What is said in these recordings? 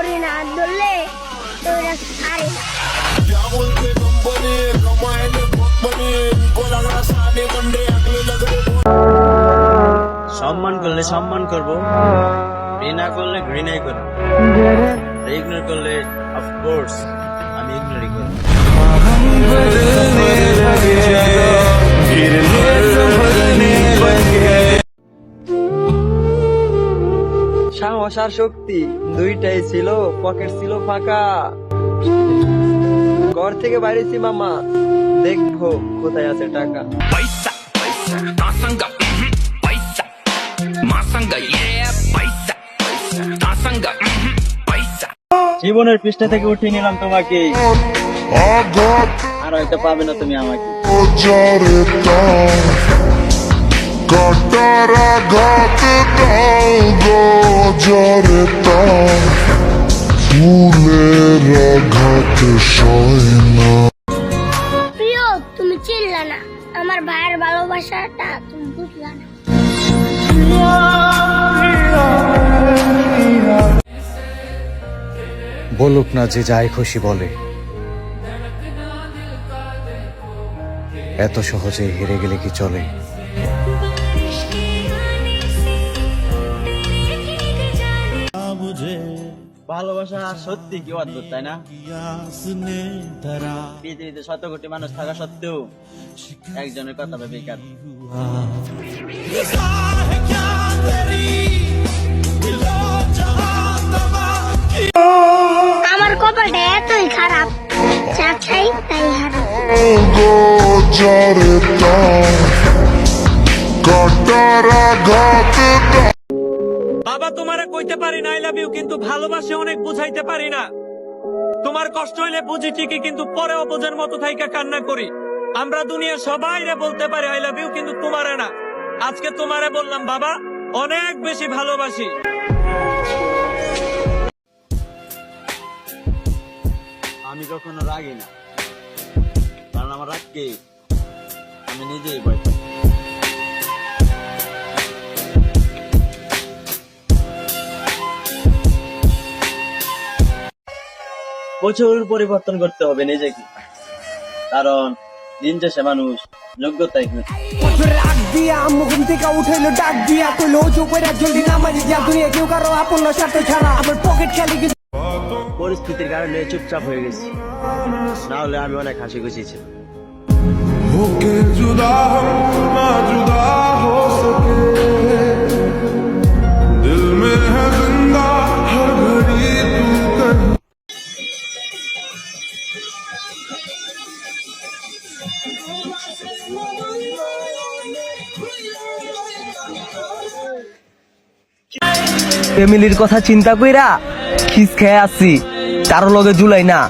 করি না ধরলে তো এরা ছাড়ে না। সম্মান করলে সম্মান করব ঘৃণা করলে ঘৃণাই করব ইগনোর করলে অফকোর্স আমি ইগনোরই করব সাহস আর শক্তি দুইটাই ছিল পকেট ছিল ফাঁকা। ঘর থেকে বাইরেছি মামা। দেখব কোথায় আছে টাকা. জীবনের পৃষ্ঠা থেকে উঠিয়ে নিলাম তোমাকে। আর হয়তো পাবে না তুমি আমাকে। কাটার আঘাত দাও ফুলের আঘাত সয় না। প্রিয় তুমি চিনলা না। আমার ভাইয়ের ভালোবাসাটা তুমি বুঝলা না। বলুক না যে যাই খুশি বলে। এত সহজে হেরে গেলে কি চলে? ভালোবাসা সত্যি কি অদ্ভুত তাই না? পৃথিবীতে শত কোটি মানুষ থাকা সত্ত্বেও একজনের কথা ভেবে কাঁদ আমার কপালটা এতই খারাপ। যা চাই তাই হারাম কাটার আঘাত বাবা তোমারে কইতে পারি না আই লাভ ইউ কিন্তু ভালোবাসে অনেক বুঝাইতে পারি না। তোমার কষ্ট হইলে বুঝি ঠিকই, কিন্তু পরে অবোঝের মতো থাইকা কান্না করি। আমরা দুনিয়া সবাই রে বলতে পারি আই লাভ ইউ কিন্তু তোমারে না। আজকে তোমারে বললাম, বাবা, অনেক বেশি ভালোবাসি। আমি কখনো রাগি না। কারণ আমার রাগকে আমি নিজেই ভয় প্রচুর পরিবর্তন করতে হবে নিজেকে। কারণ দিন শেষে মানুষ যোগ্যতাই খুঁজে রাগ দিয়া আম্মু ঘুম থেকে উঠাইলো ডাক দিয়া কইলো চুপ করে জলদি নামাজি দিয়া দুনিয়া কেউ কারও আপন স্বার্থ ছাড়া আমার পকেট খালি পরিস্থিতির কারণে চুপচাপ হয়ে গেছি। না হলে আমি অনেক হাসি খুশি ছিলাম। ফ্যামিলির কথা চিন্তা কইরা খিস খেয়ে আসছি। কারও লগে জুলাই না।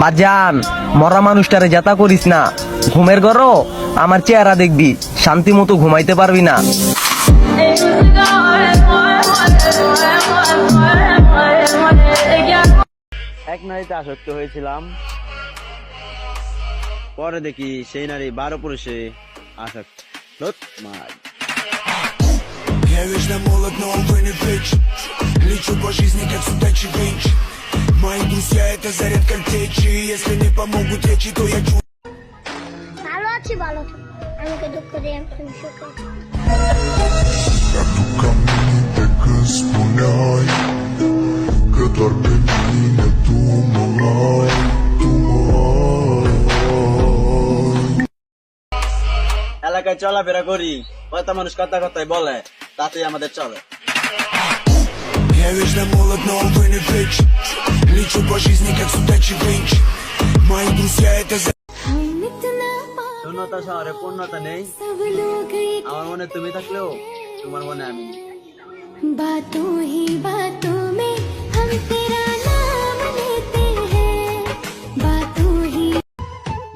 বাজান মরা মানুষটারে যাতা করিস না। ঘুমের ঘরও আমার চেহারা দেখবি, শান্তি মতো ঘুমাইতে পারবি না। এক নারীতে আসক্ত হয়েছিলাম। পরে দেখি সেই নারী বারো পুরুষে আসক্ত। Я вечно молод, но увы не притч Лечу по жизни, как судачий винч Мои друзья это заряд картечи Если не помогут речи, то я чувствую ভালো আছি ভালো থাকো আমাকে দুঃখ দিয়ে তুমি সুখে থাকো। Tu cammini che এলাকায় চলাফেরা করি হয়তো মানুষ কথা কথাই বলে তাতে আমাদের চলে। Я но не Лечу по жизни, как судачий винч Мои друзья это за... শূন্যতা শহরে পূর্ণতা নেই। আমার মনে তুমি থাকলেও তোমার মনে আমি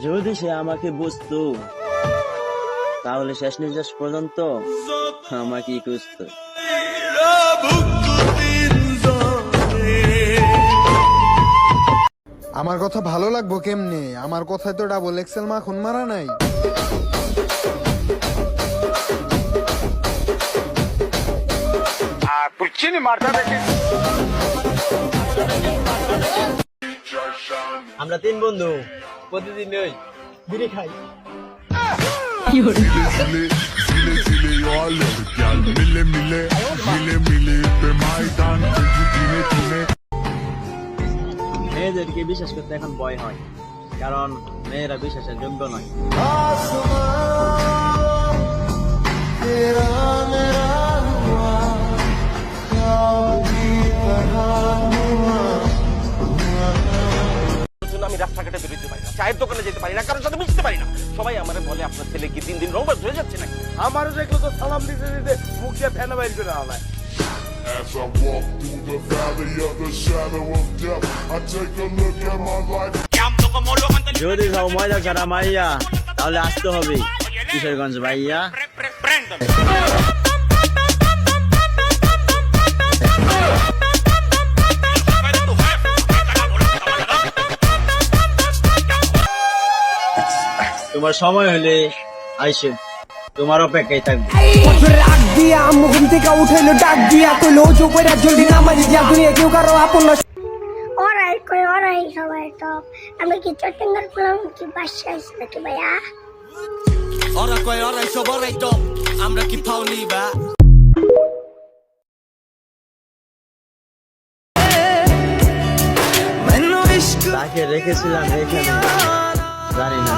যদি সে আমাকে বুঝতো তাহলে শেষ নিঃশ্বাস পর্যন্ত আমাকে খুঁজতো আমার কথা ভালো লাগবো কেমনে? আমার কথায় তো ডাবল এক্সেল মাখন মারা নাই। আমরা তিন বন্ধু প্রতিদিন ওই বিড়ি খাই। মেয়েদেরকে বিশ্বাস করতে এখন ভয় হয় কারণ মেয়েরা বিশ্বাসের যোগ্য নয়। আমি রাস্তাঘাটে বেরোতে পারি না চায়ের দোকানে যেতে পারি না কারোর সাথে মিশতে পারি না। সবাই আমারে বলে আপনার ছেলে কি দিন দিন রোবট হয়ে যাচ্ছে নাকি? আমারও দেখল তো সালাম দিতে দিতে মুখ দিয়ে ফেনা বাইর করে আলায় As I walk through the valley of the shadow of death, I take a look at my life. যদি সব মজা করা মাইয়া তাহলে আসতে হবে। কিশোরগঞ্জ ভাইয়া। তোমার সময় হলে আইসে। তোমার অপেক্ষায় থাকবে। রাগ দিয়া আম্মু ঘুম থেকে উঠাইলো ডাক দিয়া কইলো ওজো কইরা জলদি নামাজি যা দুনিয়া কেউ কারও আপন না ওরাই কই ওরাই সবাই তো। আমি কি চট্টগ্রাম করলাম কি বাসায় নাকি ভাইয়া? ওরা কয় ওরাই সব ওরাই তো। আমরা কি ফাউলি বা? তাকে রেখেছিলাম এখানে? জানি না।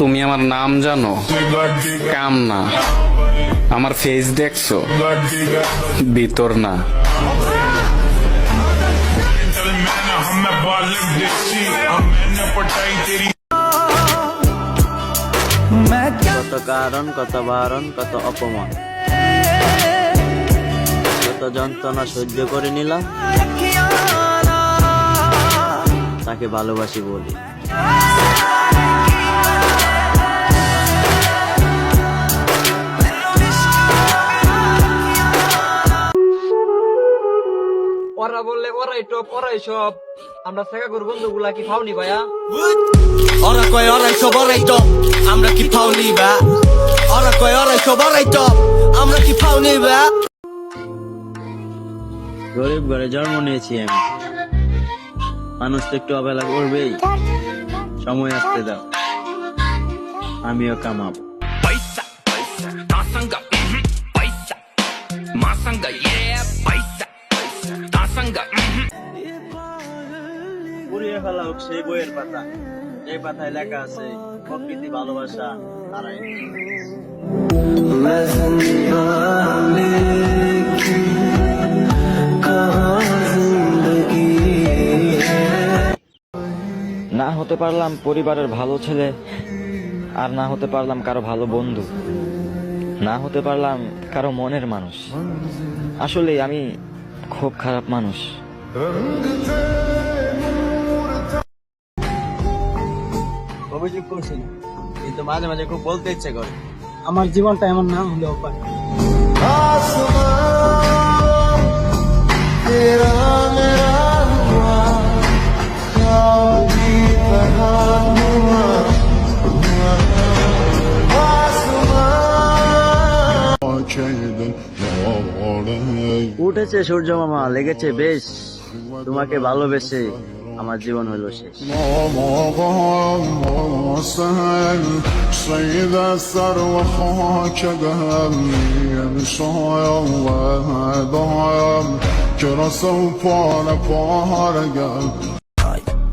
তুমি আমার নাম জানো? কাম না। আমার ফেস দেখছ? ভিতর না। কত কারণ, কত বারণ, কত অপমান। কত যন্ত্রণা সহ্য করে নিলাম। তাকে ভালোবাসি বলি। বললে ওরাই টপ ওরাই সব। আমরা শেখা করব বন্ধুগুলা কি খাওনি ভাইয়া ওরা কয় ওরাই সব ওরাই তো আমরা কি ফাউলি বা? ওরা কয় ওরাই সব ওরাই তো আমরা কি ফাউলি বা? গরিব ঘরে জন্ম নিয়েছি আমি। মানুষ তো একটু অবহেলা করবেই। সময় আসতে দাও। আমিও কামাবো। Paisa, paisa, tasanga, mhm, paisa, পুড়িয়ে ফেলা হোক, সেই বইয়ের পাতা। এই পাতায় লেখা আছে, প্রকৃতি ভালোবাসা হারায় না হতে পারলাম পরিবারের ভালো ছেলে, আর না হতে পারলাম কারও ভালো বন্ধু। না হতে পারলাম কারও মনের মানুষ। আসলে আমি খুব খারাপ মানুষ। অভিযোগ করছি না, কিন্তু মাঝে মাঝে খুব বলতে ইচ্ছে করে। আমার জীবনটা এমন না হলেও উঠেছে সূর্য মামা লেগেছে বেশ। তোমাকে ভালোবেসে। আমার জীবন হলো শেষ।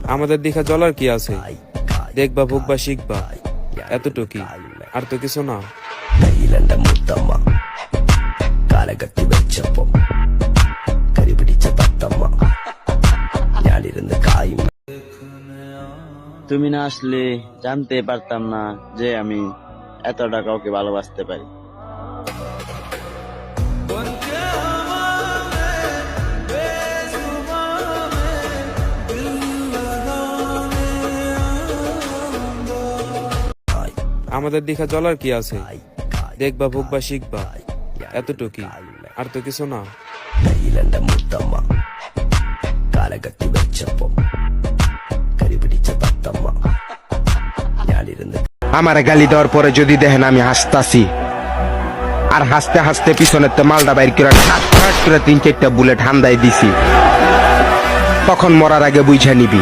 আমাদের দেখা চলার কি আছে দেখবা ভুগবা শিখবা এতটুকুই আর তো কিছু না കൈയിലെന്റെ മുത്തമ്മ കാലകത്തി তুমি না আসলে জানতে পারতাম না যে আমি এতটা কাউকে ভালোবাসতে পারি। আমাদের দেখা জলার কি আছে? দেখবা ভুগবা শিখবা। এতটুকি আর তো কিছু না। കൈയിലെന്റെ മുത്തമ്മ കാലകത്തി വെച്ചപ്പോ আমার গালি দেওয়ার পরে যদি দেখেন আমি হাসতাছি। আর হাসতে হাসতে পিছনের তো মালদা বাইর করে ঠাস করে তিন চারটা বুলেট হান্দাই দিছি। তখন মরার আগে বুঝে নিবি,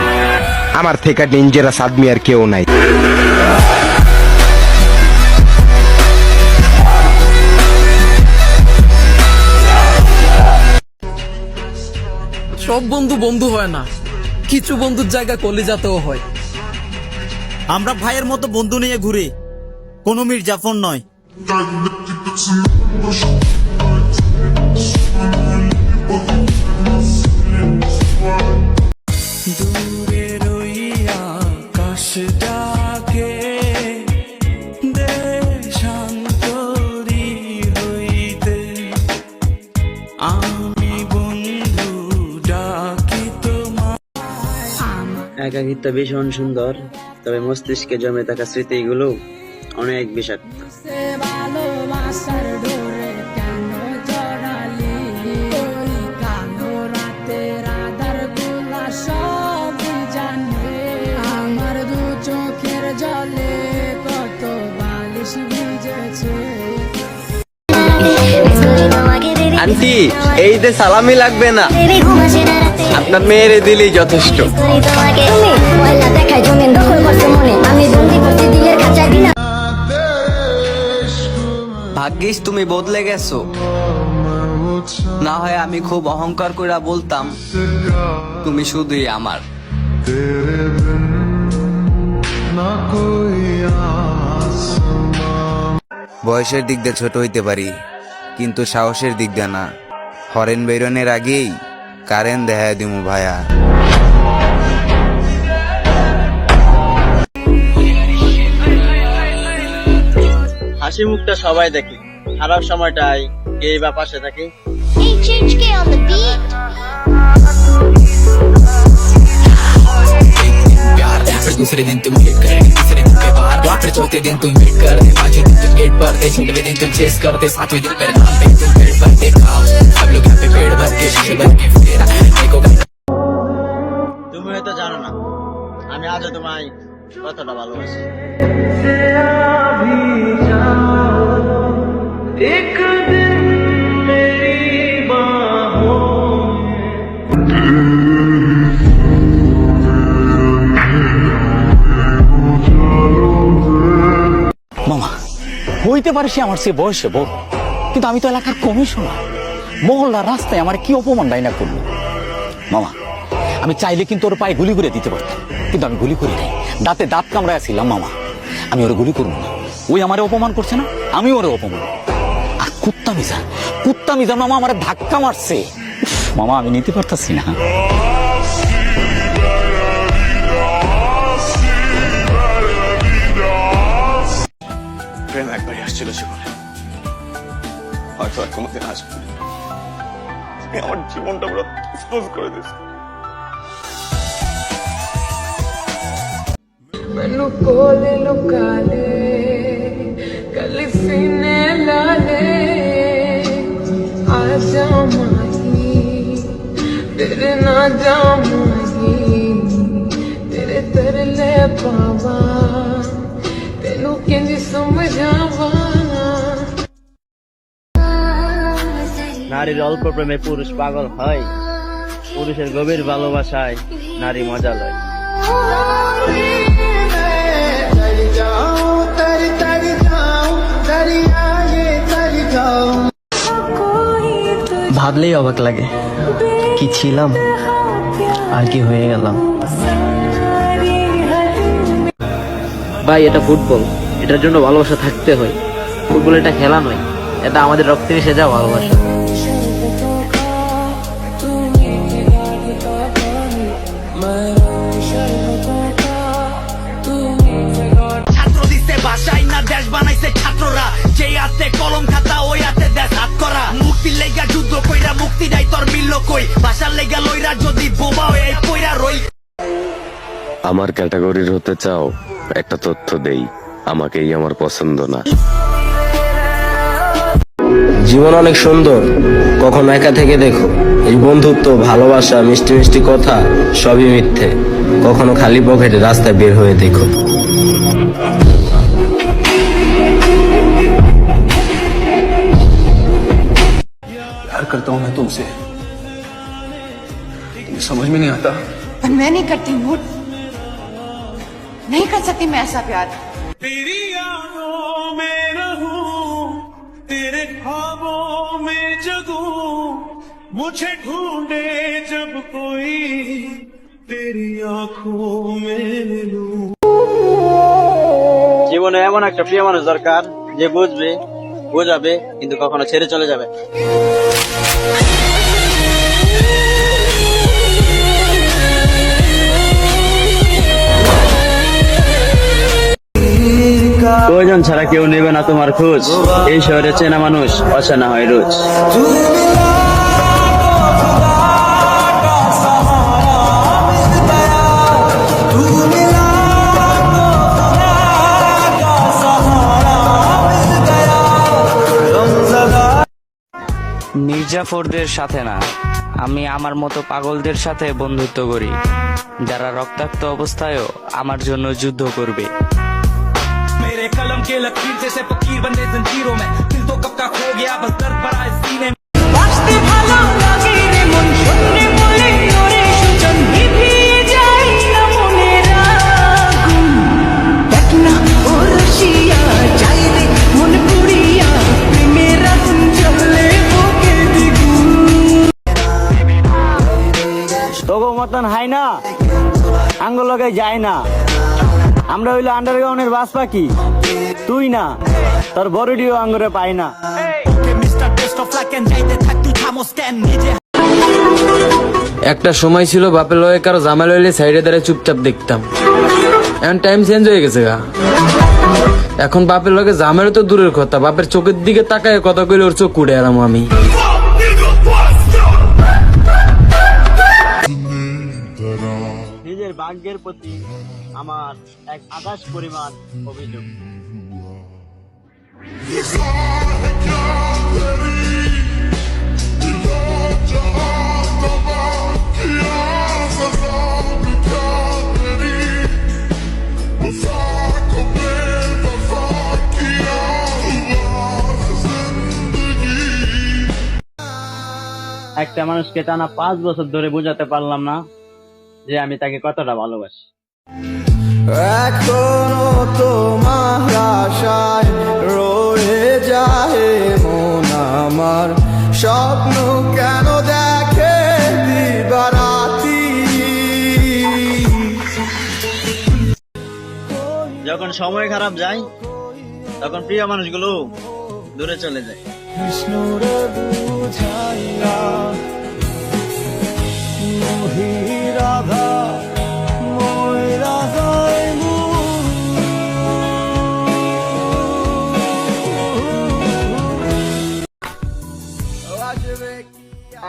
আমার থেকে ডেঞ্জারাস আদমি আর কেউ নাই। সব বন্ধু বন্ধু হয় না, কিছু বন্ধুর জায়গা কলিজাতেও হয়। আমরা ভাইয়ের মতো বন্ধু নিয়ে ঘুরি। কোনো মির্জাফর নয়। দূরে রইয়া আকাশ ডাকে দেশান্তরি হইতে আমি বন্ধু ডাকি তোমার একাকিত্ব ভীষণ সুন্দর। তবে মস্তিষ্কে জমে থাকা স্মৃতিগুলো অনেক বিষাক্ত। আন্টি এই যে সালামি লাগবে না। আপনার মেয়েরে দিলেই যথেষ্ট। ভাগ্যিস তুমি বদলে গেছো। না হয় আমি খুব অহংকার করে বলতাম তুমি শুধুই আমার। বয়সের দিক দিয়ে ছোট হইতে পারি কিন্তু সাহসের দিক দিয়ে না। হরেন বেরনের আগেই কারেন্ট দেখা দিমু ভাইয়া হাসি মুখটা সবাই দেখে। খারাপ সময়টাই এই বা পাশে থাকে HHK on the beat. फिर दूसरे दिन तुम हिट कर तीसरे दिन पे बार फिर चौथे दिन तुम हिट कर दे पांचवें दिन तुम गेट पर दे छठवें दिन तुम चेस करते सातवें दिन मेरे नाम पे तुम पेड़ पर देखा सब लोग यहाँ पे पेड़ भर के शीशे भर के फिर देखो তুমি হয়তো জানো না আমি আজও তোমায় কতটা ভালোবাসি মামা হইতে পারে সে আমার সে বয়সে বড় কিন্তু আমি তো এলাকার কমিশনার মহল্লা রাস্তায় আমার কি অপমান ডাইনা করল মামা আমি চাইলে কিন্তু ওর পায়ে গুলি করে দিতে পারতাম কিন্তু আমি গুলি করি নাই দাঁতে দাঁত কামড়ায় ছিলাম মামা আমি ওরে গুলি করব না ওই আমারে অপমান করছে না আমি ওরে অপমান কুত্তা মিজা কুত্তা মিজা মামা আমার ধাক্কা মারছে উফ, মামা আমি নিতে পারতাছি না প্রেম একবারই আসছিল জীবনে হয়তো আর কোনোদিন আসবে না। তুমি আমার জীবনটা পুরো এক্সপোজ করে দিস ਮੈਨੂੰ ਕੋਲੇ ਲੁਕਾ ਲੈ ਕੱਲ ਸੀਨੇ ਲਾ ਲੈ নারীর অল্প প্রেমে পুরুষ পাগল হয় পুরুষের গভীর ভালোবাসায় নারী মজা লয় ভাবলেই অবাক লাগে। কি ছিলাম? আর কি হয়ে গেলাম? ভাই এটা ফুটবল। এটার জন্য ভালোবাসা থাকতে হয়। ফুটবল এটা খেলা নয়। এটা আমাদের রক্তে মিশে যাওয়া ভালোবাসা। ছাত্র ভাষাই না দেশ বানাইছে ছাত্ররা। যে হাতে কলম খাতা ওই হাতে দেশ হাত করা। মুক্তির লেগা যুদ্ধ কইরা মুক্তি নাই তোর মিলল কই? ভাষার লেগা লইরা যদি বোমা হয়ে কইরা রই। আমার ক্যাটাগরির হতে চাও একটা তথ্য দেই আমাকেই আমার পছন্দ না। জীবন অনেক সুন্দর কখনো একা থেকে দেখো। এই বন্ধুত্ব ভালোবাসা মিষ্টি মিষ্টি কথা সবই মিথ্যে। কখনো খালি পকেটে রাস্তায় বের হয়ে দেখো। करता हूँ मैं तुमसे तुम्हें समझ में नहीं आता पर मैं नहीं करती मूड नहीं कर सकती मैं ऐसा प्यार तेरी यादों में रहूं तेरे ख्वाबों में जगूं मुझे ढूंढे जब कोई तेरी आंखों में मिलूं জীবনে এমন একটা প্রিয় মানুষ দরকার যে বুঝবে বোঝাবে কিন্তু কখনো ছেড়ে চলে যাবে। প্রয়োজন ছাড়া কেউ নেবে না তোমার খোঁজ। এই শহরে চেনা মানুষ, অচেনা হয় রোজ। মির্জাফরদের সাথে না আমি আমার মতো পাগলদের সাথে বন্ধুত্ব করি যারা রক্তাক্ত অবস্থায়ও আমার জন্য যুদ্ধ করবে मेरे कलम के लकीर जैसे फकीर बंदे जंजीरों में दिल तो कब का खो गया बस दर्द লগে যায় না। আমরা হইল আন্ডারগ্রাউন্ডের বাস পাখি। তুই না। তোর বড়ডিও আঙ্গুরে পাই না। একটা সময় ছিল বাপের লয়ে কারও জামাই হইলে সাইডে দাঁড়িয়ে চুপচাপ দেখতাম। এখন টাইম চেঞ্জ হয়ে গেছে গা। এখন বাপের লগে জামেরও তো দূরের কথা। বাপের চোখের দিকে তাকায় কথা কইলে ওর চোখ কুড়ে এলাম আমি। ভাগ্যের প্রতি আমার এক আকাশ পরিমাণ অভিযোগ। একটা মানুষকে টানা পাঁচ বছর ধরে বোঝাতে পারলাম না যে আমি তাকে কতটা ভালোবাসি। এখনও তোমার আশায় রয়ে যায় মন আমার। স্বপ্ন কেন দেখে দিবারাতি? যখন সময় খারাপ যায় তখন প্রিয় মানুষগুলো দূরে চলে যায়। কৃষ্ণরে বুঝাইয়া রাধা মই রাধাই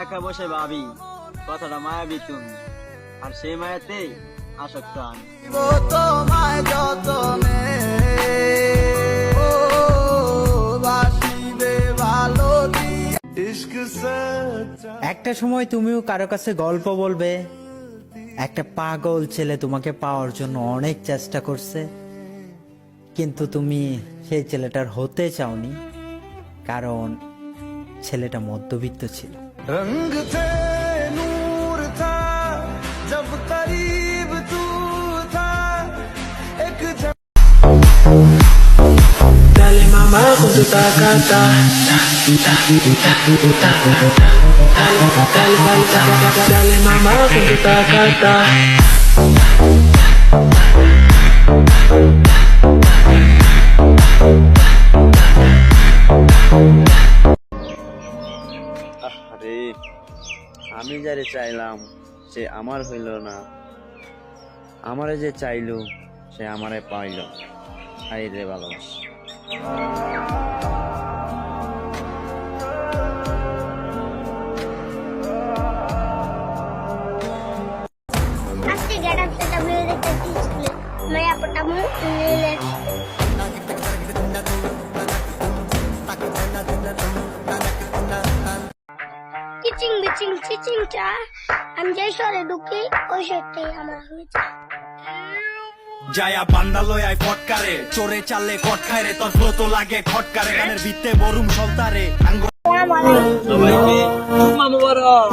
একা বসে ভাবি কথাটা মায়াবী তুমি। আর সেই মায়াতে আসক্ত আমি। তোমায় যতনে ভালো একটা সময় তুমিও কারও কাছে গল্প বলবে একটা পাগল ছেলে তোমাকে পাওয়ার জন্য অনেক চেষ্টা করছে। কিন্তু তুমি সেই ছেলেটার হতে চাওনি কারণ ছেলেটা মধ্যবিত্ত ছিল। আরে, আমি যারে চাইলাম, সে আমার হইল না। আমারে যে চাইলো, সে আমারে পাইল। হাই রে ভালোবাসা আমার হয়েছে যায়া বান্দা লয়ায় ফটকারে চোরে চালে কট খায় রে তোর ফ্লো লাগে খটকারে। গানের ভিত্তে বরুম সলতারে। সবাইকে মুবারক।